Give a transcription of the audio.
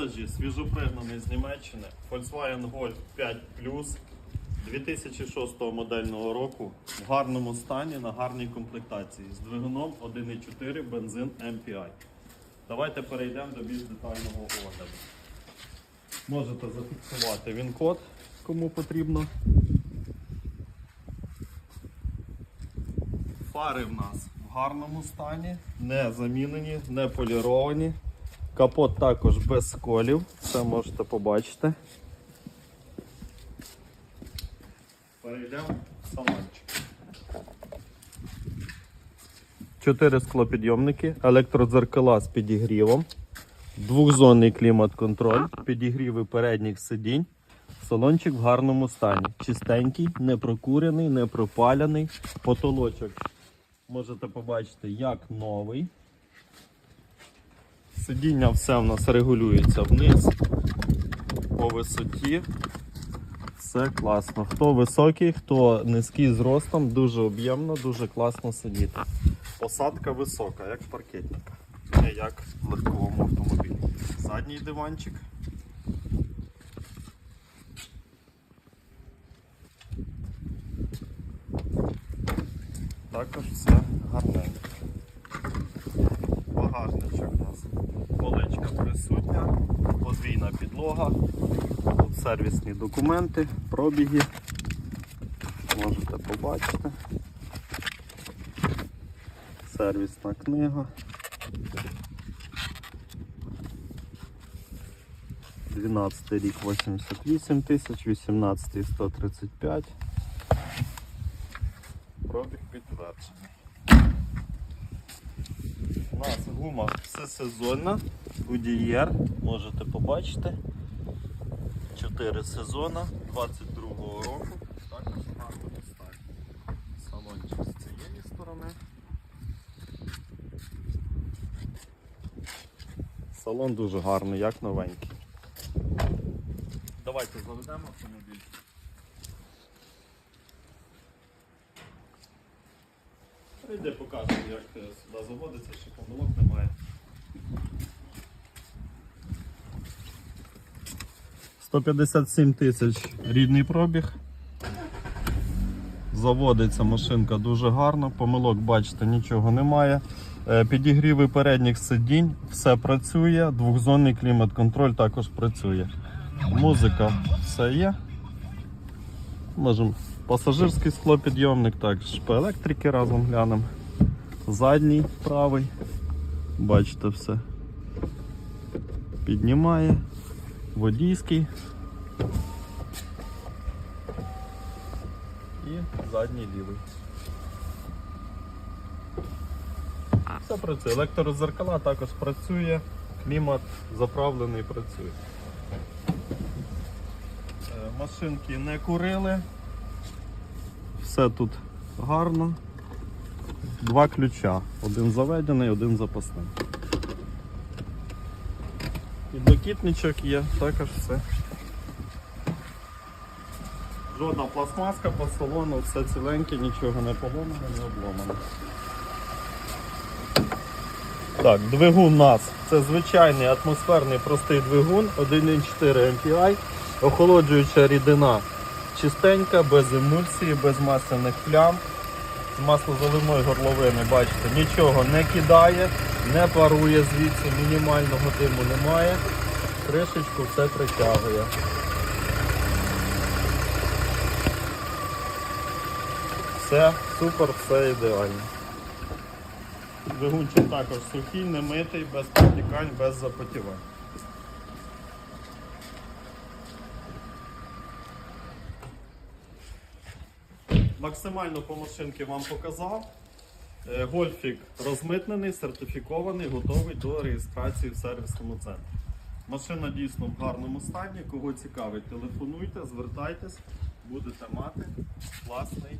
продажі свіжопригнаний з Німеччини Volkswagen Golf 5 Plus 2006 модельного року в гарному стані на гарній комплектації з двигуном 1.4 бензин MPI. Давайте перейдемо до більш детального огляду. Можете зафіксувати він код, кому потрібно. Фари в нас в гарному стані, не замінені, не поліровані. Капот також без сколів, це можете побачити. Перейдемо в салончик. Чотири склопідйомники, електродзеркала з підігрівом, двохзонний клімат-контроль, підігріви передніх сидінь. Салончик в гарному стані. Чистенький, не прокурений, не пропаляний. Потолочок можете побачити як новий. Сидіння все в нас регулюється вниз по висоті. Все класно. Хто високий, хто низький зростом, дуже об'ємно, дуже класно сидіти. Посадка висока, як в паркетника, не як в легковому автомобілі. Задній диванчик. Також все гарненько. Багажничок у нас поличка присутня, подвійна підлога, тут сервісні документи, пробіги. Можете побачити. Сервісна книга. 12 рік 88 тисяч, 18 135. Пробіг підтверджений. У нас гума всесезонна, Goodyear, можете побачити. 4 сезона 22-го року. Також в гарному стані. Салончик з цієї сторони. Салон дуже гарний, як новенький. Давайте заведемо автомобіль. Прийде покажемо, як е, сюди заводиться, що помилок немає. «157 тисяч рідний пробіг. Заводиться машинка дуже гарно, помилок, бачите, нічого немає. Е, Підігріви передніх сидінь, все працює, двохзонний клімат-контроль також працює. Музика все є. Можемо пасажирський склопідйомник, також по електрики разом глянемо. Задній правий. Бачите все. Піднімає. Водійський. І задній лівий. Все працює. Електрозеркала також працює, клімат заправлений працює. Е, Машинки не курили. Все тут гарно. Два ключа. Один заведений, один запасний. Підлокітничок є, також все. Жодна пластмаска по салону, все ціленьке, нічого не поломано, не обломано. Так, двигун у нас це звичайний атмосферний простий двигун 1.4 MPI, охолоджуюча рідина чистенька, без емульсії, без масляних плям. З маслозаливної горловини, бачите, нічого не кидає, не парує звідси, мінімального диму немає. Кришечку все притягує. Все супер, все ідеально. Двигунчик також сухий, не митий, без протікань, без запотівань. Максимально по машинки вам показав. Е, Гольфік розмитнений, сертифікований, готовий до реєстрації в сервісному центрі. Машина дійсно в гарному стані. Кого цікавить, телефонуйте, звертайтесь, будете мати класний